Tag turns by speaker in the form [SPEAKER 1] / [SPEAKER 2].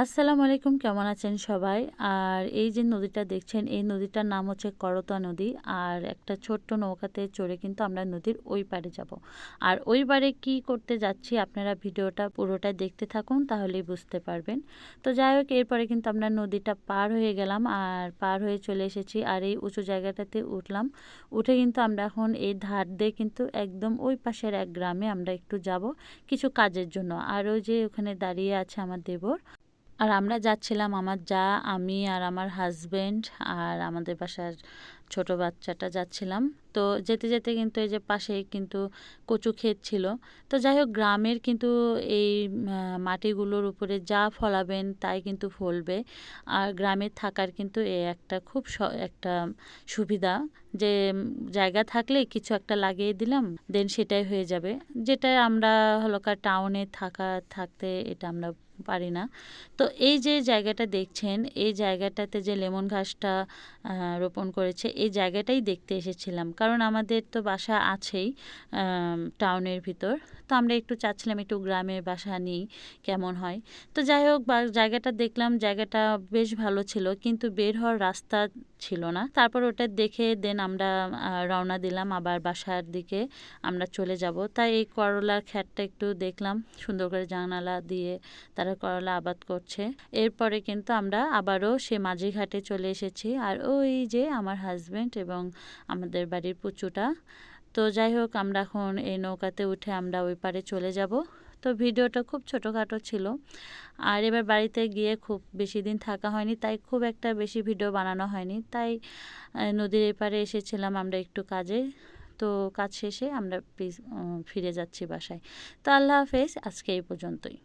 [SPEAKER 1] আসসালামু আলাইকুম, কেমন আছেন সবাই? আর এই যে নদীটা দেখছেন, এই নদীটার নাম হচ্ছে করতা নদী। আর একটা ছোট্ট নৌকাতে চড়ে কিন্তু আমরা নদীর ওই পারে যাব। আর ওই পারে কি করতে যাচ্ছি আপনারা ভিডিওটা পুরোটা দেখতে থাকুন, তাহলেই বুঝতে পারবেন। তো যাই হোক, এরপরে কিন্তু আমরা নদীটা পার হয়ে গেলাম আর পার হয়ে চলে এসেছি আর এই উঁচু জায়গাটাতে উঠলাম। উঠে কিন্তু আমরা এখন এই ধার দিয়ে কিন্তু একদম ওই পাশের এক গ্রামে আমরা একটু যাব কিছু কাজের জন্য। আর ওই যে ওখানে দাঁড়িয়ে আছে আমার দেবর। আর আমরা যাচ্ছিলাম আমার যা, আমি আর আমার হাজবেন্ড আর আমাদের বাসার ছোট বাচ্চাটা যাচ্ছিলাম। তো যেতে যেতে কিন্তু এই যে পাশে কিন্তু কচু ক্ষেত ছিল। তো যাই হোক, গ্রামের কিন্তু এই মাটিগুলোর উপরে যা ফলাবেন তাই কিন্তু ফলবে। আর গ্রামের থাকার কিন্তু এ একটা খুব একটা সুবিধা যে জায়গা থাকলে কিছু একটা লাগিয়ে দিলাম, দেন সেটাই হয়ে যাবে। যেটা আমরা হলো টাউনে থাকা, থাকতে এটা আমরা পারি না। তো এই যে জায়গাটা দেখছেন, এই জায়গাটাতে যে লেমন ঘাসটা রোপণ করেছে, এই জায়গাটাই দেখতে এসেছিলাম। কারণ আমাদের তো বাসা আছেই টাউনের ভিতর। তো আমরা একটু চাচ্ছিলাম একটু গ্রামের বাসা নিই, কেমন হয়। তো যাই হোক জায়গাটা দেখলাম, জায়গাটা বেশ ভালো ছিল। কিন্তু বের হওয়ার রাস্তা ছিল না। তারপর ওটা দেখে দেন আমরা রওনা দিলাম আবার বাসার দিকে আমরা চলে যাব। তাই এই করলার খ্যাটটা একটু দেখলাম, সুন্দর করে জানালা দিয়ে তারা করলা আবাদ করছে। এরপরে কিন্তু আমরা আবারও সে মাঝিঘাটে চলে এসেছি। আর ওই যে আমার হাজব্যান্ড এবং আমাদের বাড়ির পুচুটা। তো যাই হোক, আমরা এখন এই নৌকাতে উঠে আমরা ওই পারে চলে যাব। তো ভিডিওটা খুব ছোটোখাটো ছিল। আর এবার বাড়িতে গিয়ে খুব বেশি দিন থাকা হয়নি, তাই খুব একটা বেশি ভিডিও বানানো হয়নি। তাই নদীর এপারে এসেছিলাম আমরা একটু কাজে। তো কাজ শেষে আমরা ফিরে যাচ্ছি বাসায়। তো আল্লাহ হাফেজ, আজকে এই পর্যন্তই।